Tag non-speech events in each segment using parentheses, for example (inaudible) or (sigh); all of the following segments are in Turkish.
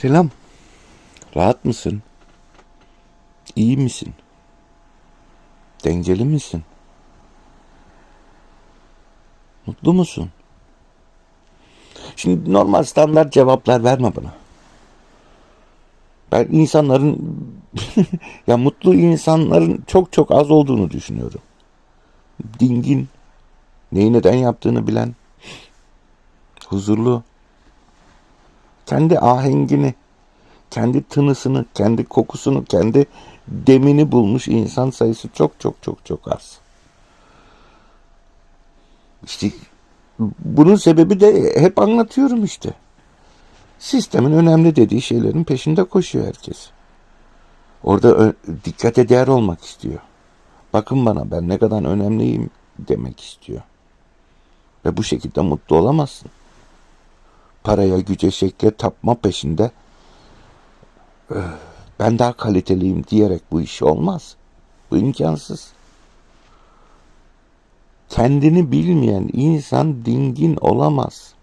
Selam. Rahat mısın? İyi misin? Dengeli misin? Mutlu musun? Şimdi normal standart cevaplar verme bana. Ben insanların (laughs) ya mutlu insanların çok çok az olduğunu düşünüyorum. Dingin, neyi neden yaptığını bilen, huzurlu, kendi ahengini, kendi tınısını, kendi kokusunu, kendi demini bulmuş insan sayısı çok çok çok çok az. İşte bunun sebebi de hep anlatıyorum işte. Sistemin önemli dediği şeylerin peşinde koşuyor herkes. Orada dikkate değer olmak istiyor. Bakın bana ben ne kadar önemliyim demek istiyor. Ve bu şekilde mutlu olamazsın paraya, güce, şekle tapma peşinde "Öh, ben daha kaliteliyim diyerek bu iş olmaz. Bu imkansız. Kendini bilmeyen insan dingin olamaz.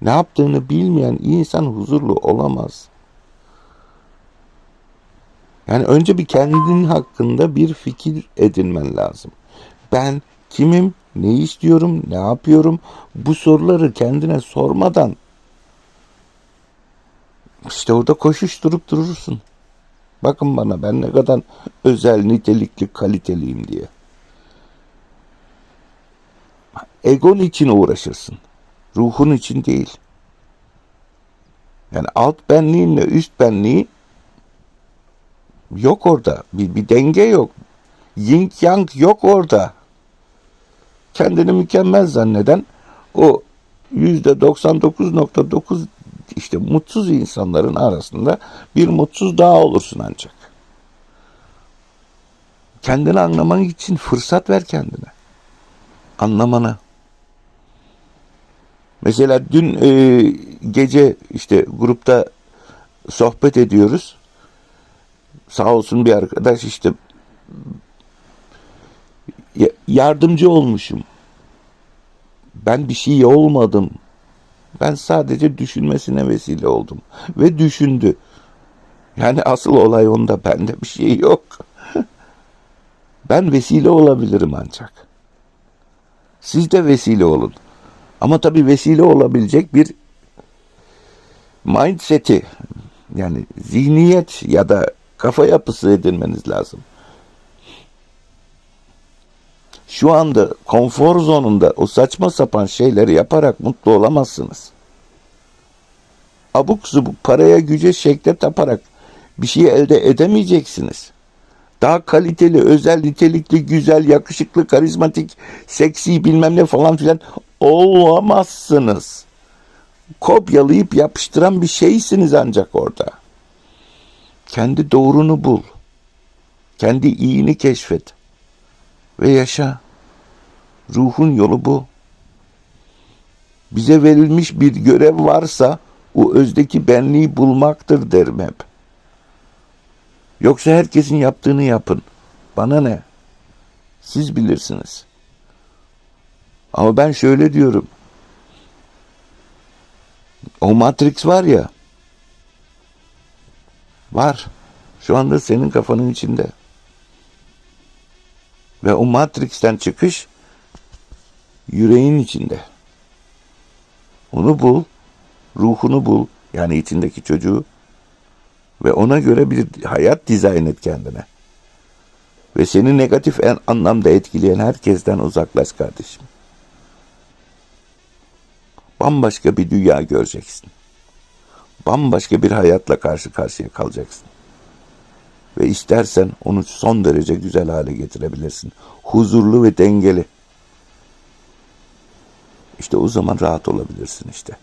Ne yaptığını bilmeyen insan huzurlu olamaz. Yani önce bir kendin hakkında bir fikir edinmen lazım. Ben kimim, ne istiyorum, ne yapıyorum? Bu soruları kendine sormadan işte orada koşuşturup durursun. Bakın bana ben ne kadar özel, nitelikli, kaliteliyim diye. Egon için uğraşırsın. Ruhun için değil. Yani alt benliğinle üst benliği yok orada. Bir, bir denge yok. Yin yang yok orada. Kendini mükemmel zanneden o yüzde 99.9 işte mutsuz insanların arasında bir mutsuz daha olursun ancak. Kendini anlaman için fırsat ver kendine. Anlamana. Mesela dün e, gece işte grupta sohbet ediyoruz. Sağ olsun bir arkadaş işte ya- yardımcı olmuşum. Ben bir şey olmadım. Ben sadece düşünmesine vesile oldum. Ve düşündü. Yani asıl olay onda bende bir şey yok. (laughs) Ben vesile olabilirim ancak. Siz de vesile olun. Ama tabii vesile olabilecek bir mindseti yani zihniyet ya da kafa yapısı edinmeniz lazım. Şu anda konfor zonunda o saçma sapan şeyleri yaparak mutlu olamazsınız. Abuk subuk paraya güce şekle taparak bir şey elde edemeyeceksiniz. Daha kaliteli, özel, nitelikli, güzel, yakışıklı, karizmatik, seksi bilmem ne falan filan olamazsınız. Kopyalayıp yapıştıran bir şeysiniz ancak orada. Kendi doğrunu bul. Kendi iyini keşfet ve yaşa. Ruhun yolu bu. Bize verilmiş bir görev varsa o özdeki benliği bulmaktır derim hep. Yoksa herkesin yaptığını yapın. Bana ne? Siz bilirsiniz. Ama ben şöyle diyorum. O Matrix var ya. Var. Şu anda senin kafanın içinde. Ve o Matrix'ten çıkış yüreğin içinde. Onu bul, ruhunu bul, yani içindeki çocuğu ve ona göre bir hayat dizayn et kendine. Ve seni negatif en anlamda etkileyen herkesten uzaklaş kardeşim. Bambaşka bir dünya göreceksin. Bambaşka bir hayatla karşı karşıya kalacaksın ve istersen onu son derece güzel hale getirebilirsin. Huzurlu ve dengeli. İşte o zaman rahat olabilirsin işte.